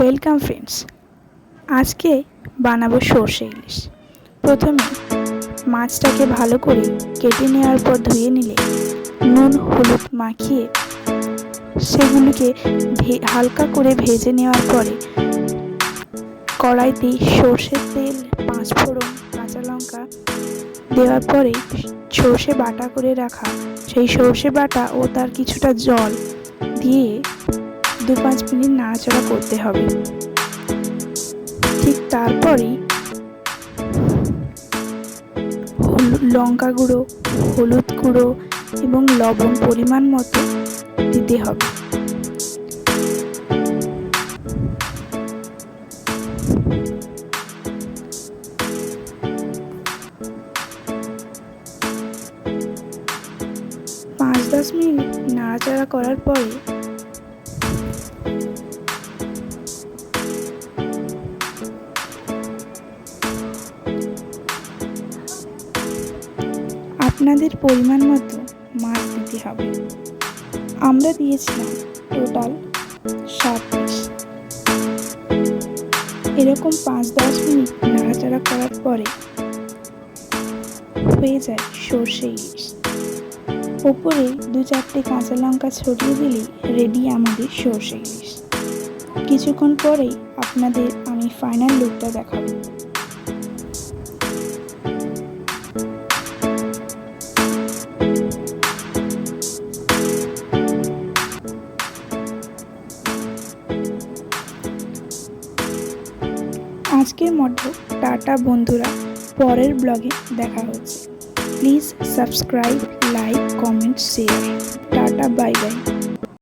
Welcome friends আজকে বানাবো সর্ষে ইলিশ। প্রথমে মাছটাকে ভালো করে কেটে নেওয়ার পর ধুয়ে নিলে নুন, হলুদ মাখিয়ে সেগুলিকে হালকা করে ভেজে নেওয়ার পরে কড়াইতে সর্ষের তেল, পাঁচফোড়ন, কাঁচা লঙ্কা দেওয়ার পরে সর্ষে বাটা করে রাখা। সেই সর্ষে বাটা ও তার কিছুটা জল দিয়ে দু পাঁচ মিনিট নাড়াচাড়া করতে হবে। ঠিক তারপরেই লঙ্কা গুঁড়ো, হলুদ গুঁড়ো এবং লবণ পরিমাণ মতো দিতে হবে। পাঁচ দশ মিনিট নাড়াচাড়া করার পরে আপনাদের পরিমাণ মতো মাছ দিতে হবে। আমরা দিয়েছিলাম টোটাল সাত এরকম পাঁচ দশ মিনিট নাড়াচাড়া করার পরে হয়ে যায় সর্ষে ইলিশ। ওপরে দু চারটে কাঁচা লঙ্কা ছড়িয়ে দিলেই রেডি আমাদের সর্ষে ইলিশ। কিছুক্ষণ পরেই আপনাদের আমি ফাইনাল লুকটা দেখাবো। আজকের মতো টাটা বন্ধুরা, পরের ব্লগে দেখা হচ্ছে। Please subscribe, like, comment, share. Tata, bye bye.